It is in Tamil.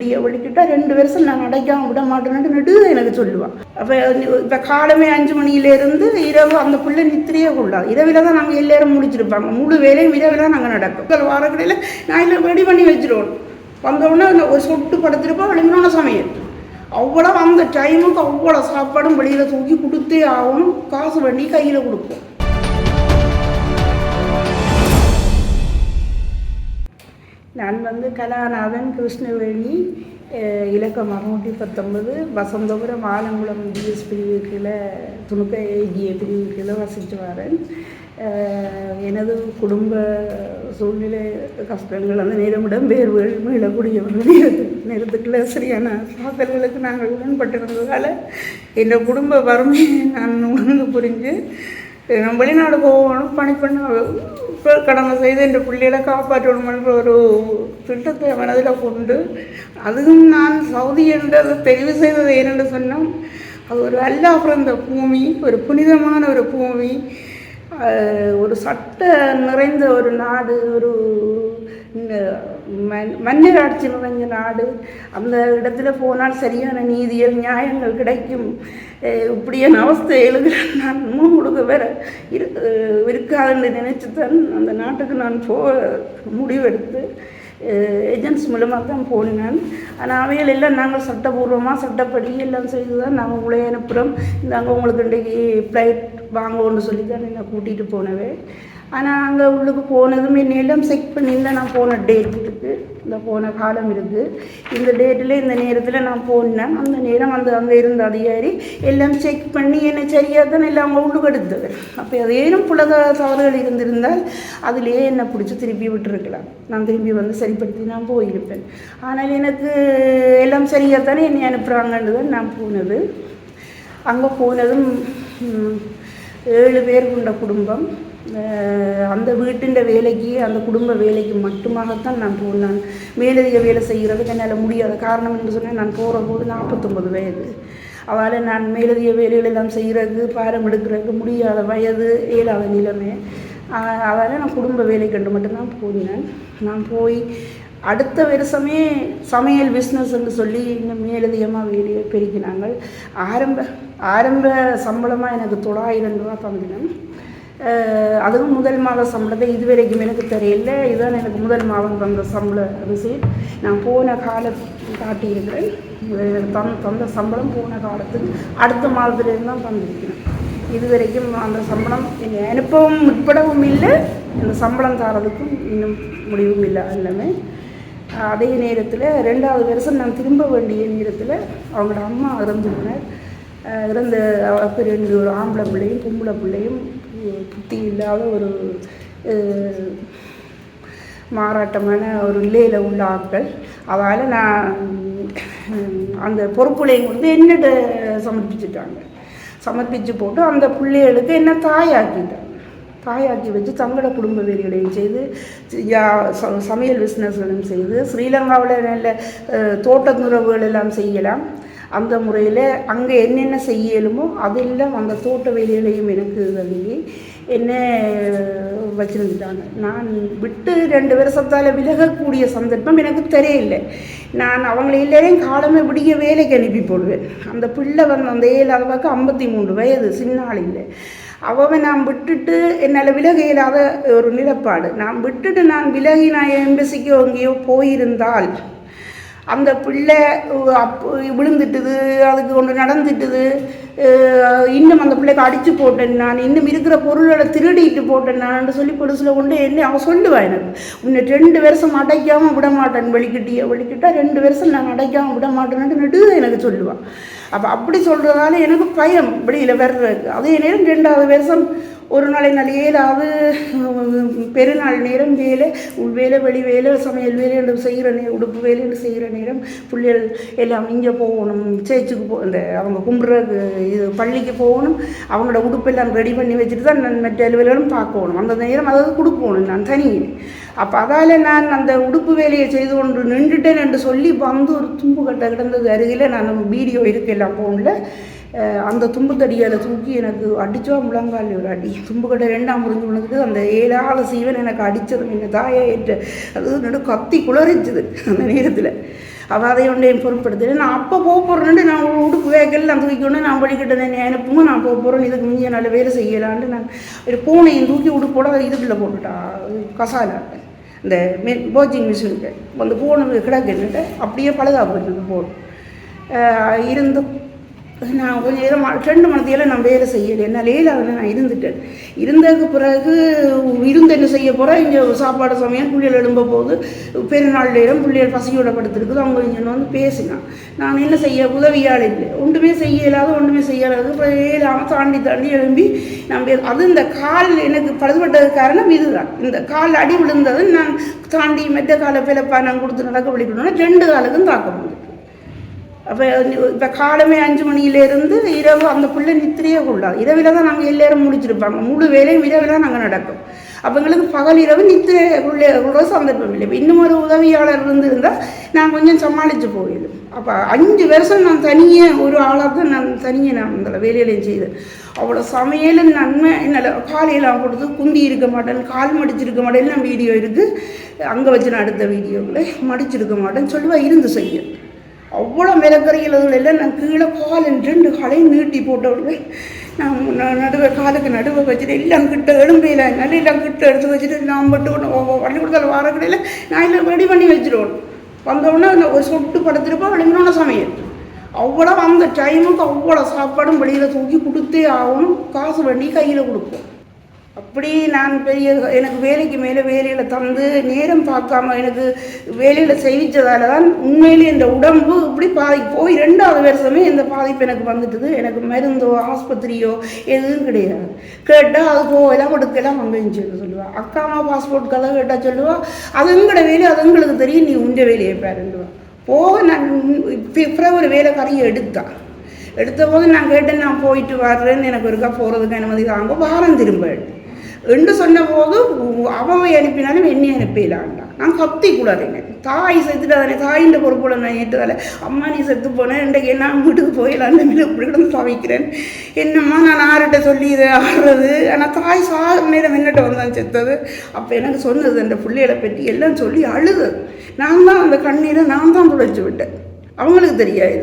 வெளியே ஒழிக்கிட்டா ரெண்டு வருஷம் நான் அடைக்காம விட மாட்டேன்னு நெடு எனக்கு சொல்லுவான் அப்போ இப்போ காலமே அஞ்சு மணியிலேருந்து இரவு அந்த பிள்ளை நித்திரையே கொள்ளாது. இரவில் தான் நாங்கள் எல்லாரும் முடிச்சிருப்பாங்க. முழு வேலையும் இரவில் தான் நாங்கள் நடக்கும். வார கடையில் நான் இல்லை ரெடி பண்ணி வச்சிருவோம். வந்தவுடனே ஒரு சொட்டு படுத்திருப்போம் விளங்கினோட சமையல். அவ்வளோ அந்த டைமுக்கு அவ்வளோ சாப்பாடும் வெளியில் தூக்கி கொடுத்தே ஆகணும். காசு பண்ணி கையில் கொடுப்போம். நான் வந்து கலாநாதன் கிருஷ்ணவேணி இலக்கம் அறுநூற்றி பத்தொன்பது வசந்தபுரம் ஆலங்குளம் டிஎஸ் பிரிவு கீழே துணுக்க ஏஜிஏ பிரிவு கீழே வசித்து வரேன். எனது குடும்ப சூழ்நிலை கஷ்டங்கள் அந்த நேரமிடம் வேறுகள் மீளக்கூடிய ஒரு நேரத்துக்குள்ள சரியான சாதல்களுக்கு நாங்கள் உடன்பட்டிருந்ததால் என் குடும்ப வறுமையை நான் உணர்ந்து புரிஞ்சு நம்ம வெளிநாடு போகணும் பணி பண்ண கடமை செய்து இந்த பிள்ளைகளை காப்பாற்றணுமென்ற ஒரு திட்டத்தை மனதில் கொண்டு அதுவும் நான் சவுதி என்றதை தெரிவு செய்தது ஏனென்று சொன்னால் அது ஒரு அல்லா பிறந்த பூமி ஒரு புனிதமான ஒரு பூமி ஒரு சட்ட நிறைந்த ஒரு நாடு ஒரு மன்- மன்னர் ஆட்சி நிறைஞ்ச நாடு அந்த இடத்துல போனால் சரியான நீதியல் நியாயங்கள் கிடைக்கும். இப்படியான அவஸ்தை எழுதுகிறேன் நான் இன்னும் முழுக்க வேற இரு இருக்காதுன்னு நினைச்சு தான் அந்த நாட்டுக்கு நான் போ முடிவெடுத்து ஏஜென்ட்ஸ் மூலமாக தான் போனேன். ஆனால் அவைகள் எல்லாம் நாங்கள் சட்டபூர்வமாக சட்டப்படி எல்லாம் செய்து தான் நாங்கள் உங்களை அனுப்புகிறோம் நாங்கள் உங்களுக்கு இன்றைக்கு ஃப்ளைட் வாங்குவோன்னு சொல்லி தான் என்னை கூட்டிகிட்டு போனவே. ஆனால் அங்கே உள்ளுக்கு போனதும் என்னெல்லாம் செக் பண்ணியிருந்தேன் நான் போன டேட் இருக்குது இந்த போன காலம் இருக்குது இந்த டேட்டில் இந்த நேரத்தில் நான் போனேன். அந்த நேரம் அந்த அங்கே இருந்த அதிகாரி எல்லாம் செக் பண்ணி என்னை சரியாக தான் எல்லாம் அவங்க உள்ளுக்கு எடுத்தவர் அப்போ ஏதேனும் புலக தவறுகள் இருந்திருந்தால் அதிலேயே என்னை பிடிச்சி திருப்பி விட்டுருக்கலாம். நான் திரும்பி வந்து சரிப்படுத்தி நான் போயிருப்பேன். ஆனால் எனக்கு எல்லாம் சரியாக தானே என்னை அனுப்புகிறாங்கன்னு தான் நான் போனது. அங்கே போனதும் ஏழு பேர் கொண்ட குடும்பம். அந்த வீட்டின் வேலைக்கு அந்த குடும்ப வேலைக்கு மட்டுமாகத்தான் நான் போனேன் மேலதிக வேலை செய்கிறதுக்கு என்னால் முடியாத காரணம் என்று சொன்னால் நான் போகிற போது நாற்பத்தொம்பது வயது. அவளை நான் மேலதிக வேலைகள் எல்லாம் செய்கிறதுக்கு பாரம் எடுக்கிறதுக்கு முடியாத வயது இயலாத நிலைமை. அதால் நான் குடும்ப வேலை கண்டு மட்டும்தான் போனேன். நான் போய் அடுத்த வருஷமே சமையல் பிஸ்னஸ்ன்னு சொல்லி இன்னும் மேலதிகமாக வேலையை பெருக்கினாங்க ஆரம்ப ஆரம்ப சம்பளமாக எனக்கு தொள்ளாயிரம் ரூபா தந்தினேன். அதுவும் முதல் மாத சம்பளத்தை இதுவரைக்கும் எனக்கு தெரியல. இதுதான் எனக்கு முதல் மாதம் தந்த சம்பள ரிசீட் நான் போன கால காட்டியிருக்கிறேன். தந் தந்த சம்பளம் போன காலத்துக்கு அடுத்த மாதத்துலேருந்து தான் தந்திருக்கிறேன். இது வரைக்கும் அந்த சம்பளம் என்னை அனுப்பவும் உட்படவும் இல்லை. அந்த சம்பளம் தரதுக்கும் இன்னும் முடிவும் இல்லை எல்லாமே. அதே நேரத்தில் ரெண்டாவது வருஷம் நான் திரும்ப வேண்டிய நேரத்தில் அவங்களோட அம்மா இறந்து போனார் இறந்த அவருக்கு ரெண்டு ஒரு ஆம்பளை பிள்ளையும் பொம்பளை பிள்ளையும் புத்தி இல்லாத ஒரு மாறாட்டமான ஒரு நிலையில் உள்ள ஆட்கள். அதால் நான் அந்த பொறுப்புலையும் வந்து என்னிட்ட சமர்ப்பிச்சிட்டாங்க. சமர்ப்பித்து போட்டு அந்த பிள்ளைகளுக்கு என்ன தாயாக்கிட்டாங்க. தாயாக்கி வச்சு தங்களோட குடும்ப வேலைகளையும் செய்து ச- சமையல் பிஸ்னஸ்களையும் செய்து ஸ்ரீலங்காவில் நல்ல தோட்டத்துறவுகள் எல்லாம் செய்யலாம். அந்த முறையில் அங்கே என்னென்ன செய்யலுமோ அதெல்லாம் அந்த தோட்ட வேலைகளையும் எனக்கு தங்கி என்ன வச்சுருந்துட்டாங்க நான் விட்டு ரெண்டு வருஷத்தால் விலகக்கூடிய சந்தர்ப்பம் எனக்கு தெரியல. நான் அவங்கள எல்லாரையும் காலமே விடிய வேலைக்கு அனுப்பி போடுவேன். அந்த பிள்ளை வந்து அந்த ஏழு அளவுக்கு ஐம்பத்தி மூன்று வயது சின்ன ஆள் இல்லை. அவன் நான் விட்டுட்டு என்னால் விலக இயலாத ஒரு நிலப்பாடு. நான் விட்டுட்டு நான் விலகி நான் எம்பசிக்கோ எங்கேயோ போயிருந்தால் அந்த பிள்ளை அப்போ அப் விழுந்துட்டுது அதுக்கு ஒன்று நடந்துட்டுது. இன்னும் அந்த பிள்ளைக்கு அடித்து போட்டேன் நான் இன்னும் இருக்கிற பொருளோட திருடிட்டு போட்டேன் நான் சொல்லி பொடுசில் கொண்டு என்ன அவன் சொல்லுவாள் எனக்கு. உன்னை ரெண்டு வருஷம் அடைக்காமல் விட மாட்டேன் வெளிக்கிட்டிய வெளிக்கிட்டா ரெண்டு வருஷம் நான் அடைக்காமல் விட மாட்டேன்னு நெடு எனக்கு சொல்லுவான் அப்போ அப்படி சொல்கிறதால எனக்கு பயம். வெளியில் வர்றதுக்கு அதே நேரம் ரெண்டாவது வருஷம் ஒரு நாளை நாள் ஏதாவது பெருநாள் நேரம் வேலை உள் வேலை வெளி வேலை சமையல் வேலை என்று செய்கிற நே உடுப்பு வேலை என்று செய்கிற நேரம் பிள்ளைகள் எல்லாம் இங்கே போகணும் சேர்ச்சுக்கு போ இந்த அவங்க கும்பிட்றது இது பள்ளிக்கு போகணும் அவங்களோட உடுப்பெல்லாம் ரெடி பண்ணி வச்சுட்டு தான் நான் மற்ற அலுவலர்களும் பார்க்கணும். அந்த நேரம் அதாவது கொடுக்கணும் நான் தனியே அப்போ அதால் நான் அந்த உடுப்பு வேலையை செய்து கொண்டு நின்றுட்டேன் என்று சொல்லி வந்து ஒரு தும்பு கட்ட கிடந்தது அருகில். நான் வீடியோ இருக்கல எல்லாம் அந்த தும்புத்தடியால் தூக்கி எனக்கு அடித்தோம் முழங்கால் ஒரு அடி. தும்புக்கட்டை ரெண்டாம் முறிஞ்சு விழுந்துட்டு அந்த ஏழாவது சீவன் எனக்கு அடித்ததும் எங்கள் தாயை ஏற்ற அது நடு கத்தி குளறிச்சுது அந்த நேரத்தில். அவள் அதை ஒன்றையும் பொருட்படுத்தல நான் அப்போ போக போகிறேன்னு நான் ஒரு உடுப்பு வேகல் நான் தூக்கிக்கொண்டு நான் படிக்கட்டேன் என்னை அனுப்புங்க நான் போக போகிறேன் இதுக்கு மிஞ்சிய நல்ல வேலை செய்யலான்ட்டு நான் ஒரு பூனையும் தூக்கி உடுப்போட இதுக்குள்ளே போட்டுட்டா. கசாலாட்டேன் இந்த மே போச்சிங் மிஷினுக்கு. அந்த போனது கிடக்குன்னுட்டு அப்படியே பழுதா போயிட்டு போடும் இருந்து நான் கொஞ்சம் நேரம் ரெண்டு மணத்தையில் நான் வேலை செய்யலை. என்ன லேலாவில் நான் இருந்துட்டேன். இருந்ததுக்கு பிறகு இருந்து என்ன செய்ய போகிறேன் இங்கே சாப்பாடு சமையல் பிள்ளைகள் எழும்ப போது பெருநாள் நேரம் பிள்ளைகள் பசியோட படுத்துருக்குது. அவங்க இங்கே வந்து பேசினான் நான் என்ன செய்ய உதவியால் இல்லை. ஒன்றுமே செய்ய இல்லாத ஒன்றுமே செய்யலாது அப்புறம் தாண்டி தாண்டி எழும்பி நான் அது இந்த கால் எனக்கு பழுதுபட்டது காரணம் இதுதான். இந்த கால் அடி விழுந்தது நான் தாண்டி மெத்த காலை பிளப்பா நான் கொடுத்து நடக்க வலிக்கணும்னா ரெண்டு காலுக்கும் தாக்க முடியும் அப்போ இப்போ காலமே அஞ்சு மணியிலேருந்து இரவு அந்த பிள்ளை நித்திரையே கொள்ளாது. இரவில் தான் நாங்கள் எல்லாரும் முடிச்சிருப்பாங்க முழு வேலையும் இரவில் தான் நாங்கள் நடக்கும். அப்போ எங்களுக்கு பகல் இரவு நித்திரை உள்ளே உள்ள சந்தர்ப்பம் இல்லை. இப்போ இன்னும் ஒரு உதவியாளர் இருந்திருந்தால் நான் கொஞ்சம் சமாளித்து போயிடும். அப்போ அஞ்சு வருஷம் நான் தனியே ஒரு ஆளாக தான் நான் தனியே நான் அந்த வேலையிலையும் செய்தேன். அவ்வளோ சமையல் நன்மை. என்னால் காலையெல்லாம் கொடுத்து குந்தி இருக்க மாட்டேன் கால் மடிச்சிருக்க மாட்டேன். நான் வீடியோ இருக்குது அங்கே வச்சு நான் அடுத்த வீடியோவில் மடிச்சிருக்க மாட்டேன்னு சொல்லுவா இருந்து செய்யும். அவ்வளோ மிளகரையில் எல்லாம் நான் கீழே கால் ரெண்டு காலையும் நீட்டி போட்டு நான் நடுவை நடுவே காலுக்கு நடுவை வச்சுட்டு எல்லாம் கிட்ட எலும்பையில் நல்ல எல்லாம் கிட்ட எடுத்து வச்சுட்டு நான் மட்டும் ஒன்று பண்ணி கொடுத்தால வார கடையில் நான் எல்லாம் ரெடி பண்ணி வச்சுருவோம் வந்தோடனே அந்த ஒரு சொட்டு படுத்துருப்போம் விளங்கினோட சமையல். அவ்வளோ அந்த டைமுக்கு அவ்வளோ சாப்பாடும் வெளியில் தூக்கி கொடுத்தே ஆகணும். காசு வண்டி கையில் கொடுப்போம். அப்படி நான் பெரிய எனக்கு வேலைக்கு மேலே வேலையில் தந்து நேரம் பார்க்காம எனக்கு வேலையில் செய்விச்சதால தான் உண்மையிலே இந்த உடம்பு இப்படி பாதி போய் ரெண்டாவது வருஷமே இந்த பாதிப்பு எனக்கு வந்துட்டுது. எனக்கு மருந்தோ ஆஸ்பத்திரியோ எதுவும் கிடையாது. கேட்டால் அது போகலாம் கொடுக்கலாம் அங்கேயும் சொல்லி அக்கா அக்காமா பாஸ்போர்ட் கதை கேட்டால் சொல்லுவா. அது எங்களோட வேலை? அது எங்களுக்கு தெரியும். நீ உண்ட வேலையை பாருண்டுவா போக நான் பிப்ரவரி வேலை கறியை எடுத்தா. எடுத்த போது நான் கேட்டேன் நான் போயிட்டு வர்றேன்னு எனக்கு ஒருக்கா போகிறதுக்கு அனுமதி தாங்க. வாரம் திரும்ப என்று சொன்ன போது அவவை அனுப்பினாலும் என்னை அனுப்பிடலாம்டா. நான் கத்தி கூடாதுங்க தாய் செத்துட்டாதானே தாயின் பொறுப்புல நான் ஏற்றுதலை அம்மா நீ செத்து போனேன் இன்றைக்கு நான் வீட்டுக்கு போயிடலான்னு இப்படி கூட சமைக்கிறேன். என்னம்மா நான் ஆர்கிட்ட சொல்லி இதை ஆடுறது ஆனால் தாய் சா நேரம் என்னட்ட வந்தான் செத்தது. அப்போ எனக்கு சொன்னது அந்த பிள்ளைகளை பற்றி எல்லாம் சொல்லி அழுது. நான் தான் அந்த கண்ணீரை நான் தான் துடைச்சி விட்டேன். அவங்களுக்கு தெரியாது.